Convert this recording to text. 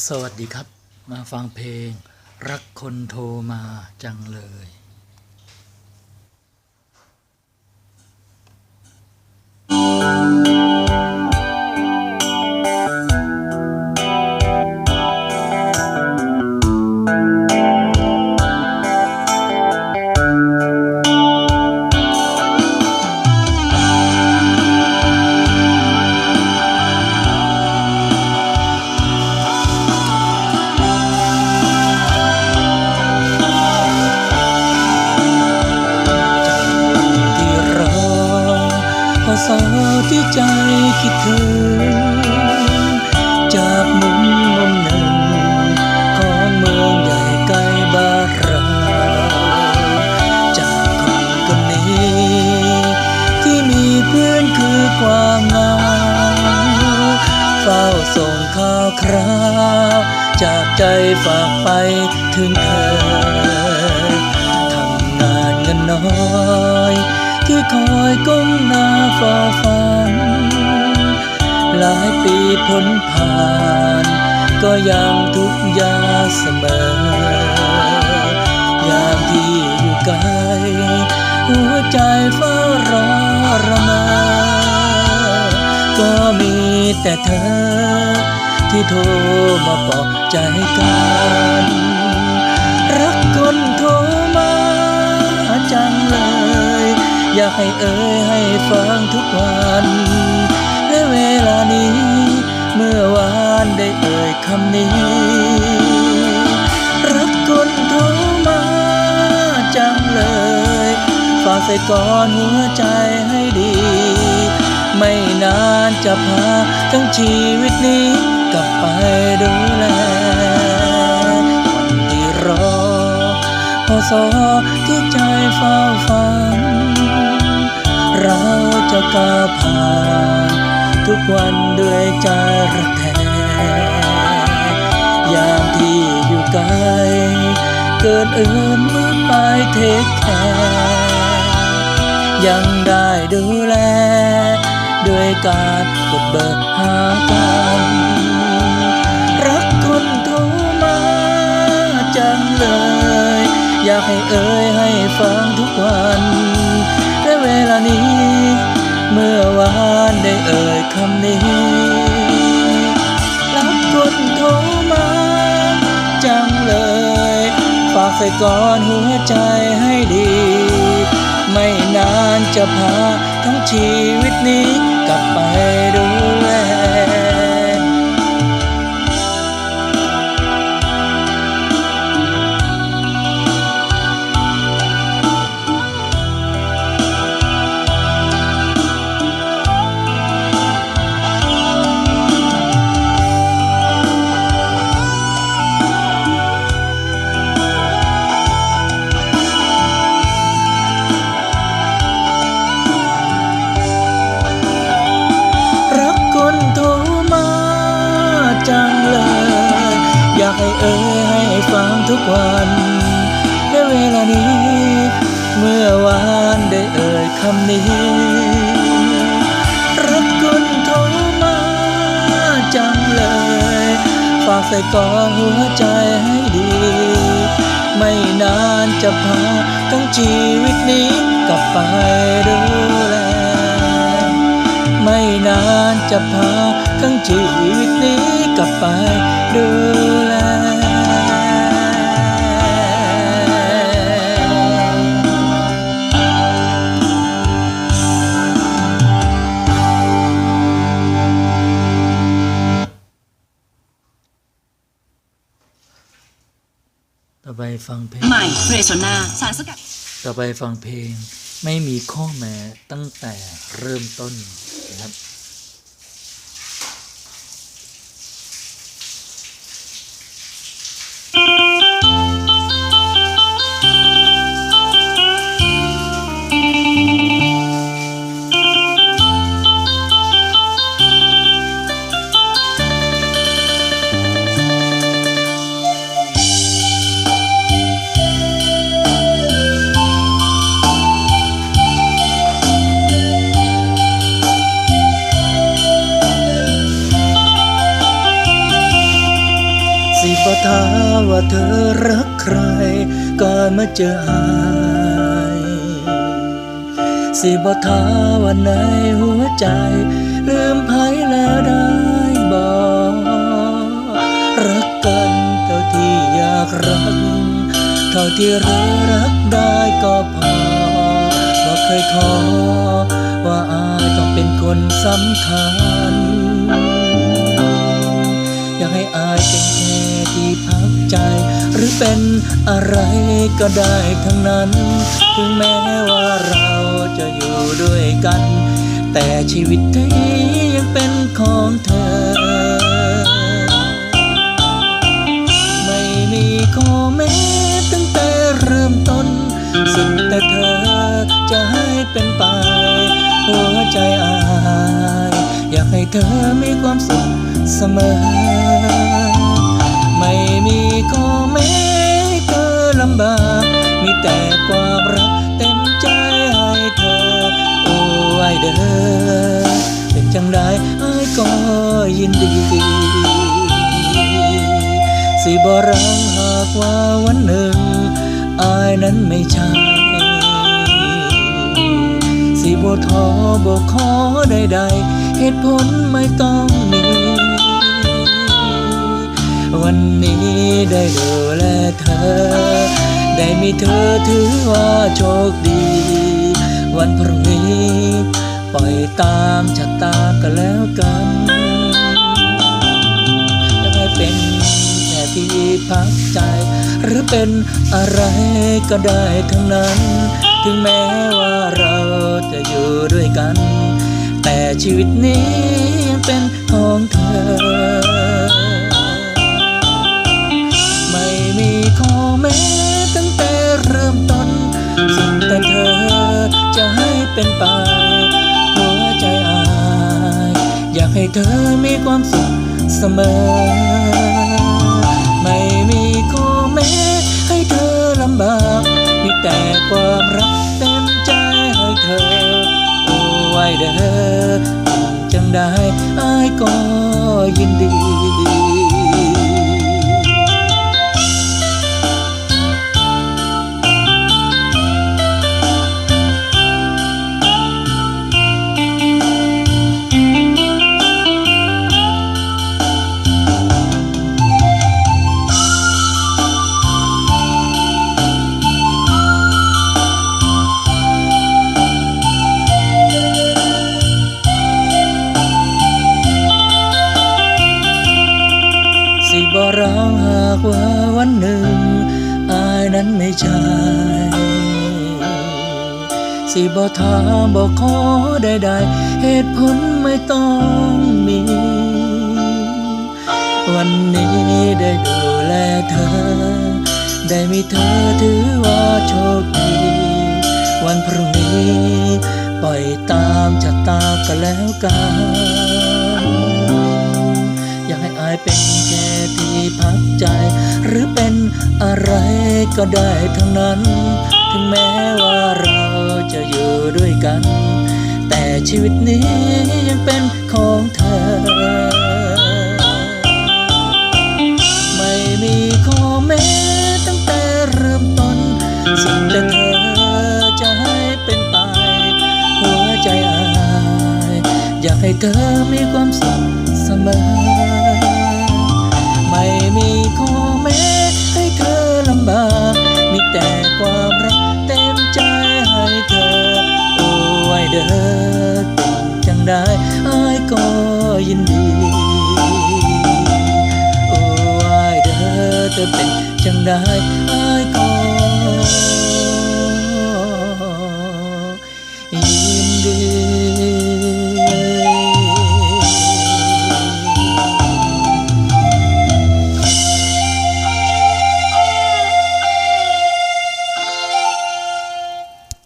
สวัสดีครับ มาฟังเพลง รักคนโทรมาจังเลย ใจคิดถึง จากมุมมุมหนึ่งของเมืองใหญ่ไกลบ้านเราจากคนคนนี้ ที่มีเพื่อนคือความเหงาเฝ้าส่งข่าวคราวจากใจฝากไปถึงเธอทำงานเงินน้อย ที่คอยก้มหน้าเฝ้าฝัน ปีพ้นผ่าน ก็ยังทุกยาเสมอยามที่อยู่ไกลหัวใจเฝ้ารอระมอก็มีแต่เธอ ที่โทรมาปลอบใจกันรักคนโทรมาจังเลย อยากให้เอ่ยให้ฟังทุกวัน เวลานี้ เมื่อวานได้เอ่ยคำนี้ รักคนโทรมาจังเลยฝากใส่ก่อนหัวใจให้ดี ไม่นานจะพาทั้งชีวิตนี้กลับไปดูแลวันที่รอพอสอที่ใจเฝ้าฝันเราจะก้าวผ่าน ทุกวันด้วยใจรักแท้ยามที่อยู่ไกลเกินเอื้อมมือไปเทคแคร์ยังได้ดูแล ด้วยการกดเบอร์หากันรักคนโทรมาจังเลย อยากให้เอ่ยให้ฟังทุกวันและเวลานี้ เมื่อวานได้เอ่ยคำนี้ รักคนโทรมา จังเลย ฝากใส่ก่อนหัวใจให้ดี ไม่นานจะพาทั้งชีวิตนี้กลับไปดู ทุกวันและเวลานี้ เมื่อวานได้เอ่ยคำนี้ รักคนโทรมาจังเลย ฝากใส่กอหัวใจให้ดี ไม่นานจะพาทั้งชีวิตนี้กลับไปดูแล ไม่นานจะพาทั้งชีวิตนี้กลับไปดูแล ต่อไปฟังเพลงใหม่เฟรชนาสารสกัดต่อไปฟังเพลงไม่มีข้อแม้ตั้งแต่เริ่มต้นนะครับ ใครก่อนมาเจออายสิบ่าว่าในหัวใจ ลืมไผแล้วได้บ่รักกันเท่าที่อยากรัก เท่าที่เรารักได้ก็พอบ่เคยขอ ว่าอายต้องเป็นคนสำคัญ อยากให้อายเป็นค่ ที่พักใจ หรือเป็นอะไรก็ได้ทั้งนั้น ถึงแม้ว่าเราจะอยู่ด้วยกัน แต่ชีวิตนี้ยังเป็นของเธอ ไม่มีข้อแม้ตั้งแต่เริ่มต้น สุดแต่เธอจะให้เป็นไป หัวใจอาย อยากให้เธอมีความสุขเสมอ วันหนึ่งอายนั้นไม่ใช่สิบทอบขอใดๆเหตุผลไม่ต้องมีวันนี้ได้ดูแลเธอ ได้มีเธอถือว่าโชคดี วันพรุ่งนี้ปล่อยตามชะตากันแล้วกันจะให้เป็นแค่ที่พักใจ เป็นอะไรก็ได้ทั้งนั้น ถึงแม้ว่าเราจะอยู่ด้วยกัน แต่ชีวิตนี้ยังเป็นของเธอ ไม่มีข้อแม้ตั้งแต่เริ่มต้นสุดแต่เธอจะให้เป็นไปหัวใจอาย อยากให้เธอมีความสุขเสมอ ไม่มีข้อแม้ ลำบากมีแต่ความรักเต็มใจให้เธอโอ้ไว้เด้อจังได้อายก็ยินดี สิบ่ถามบ่ขอใดๆเหตุผลไม่ต้องมี วันนี้ได้ดูแลเธอ ได้มีเธอถือว่าโชคดี วันพรุ่งนี้ปล่อยตามชะตาก็แล้วกัน อยากให้อายเป็นแค่ที่พักใจ หรือเป็นอะไรก็ได้ทั้งนั้น ถึงแม้ว่าเราจะอยู่ด้วยกัน แต่ชีวิตนี้ยังเป็นของเธอ ไม่มีข้อแม้ตั้งแต่เริ่มต้นสุดแต่เธอจะให้เป็นไป หัวใจอายอยากให้เธอมีความสุขเสมอ ไม่มี โอ้ไอเด้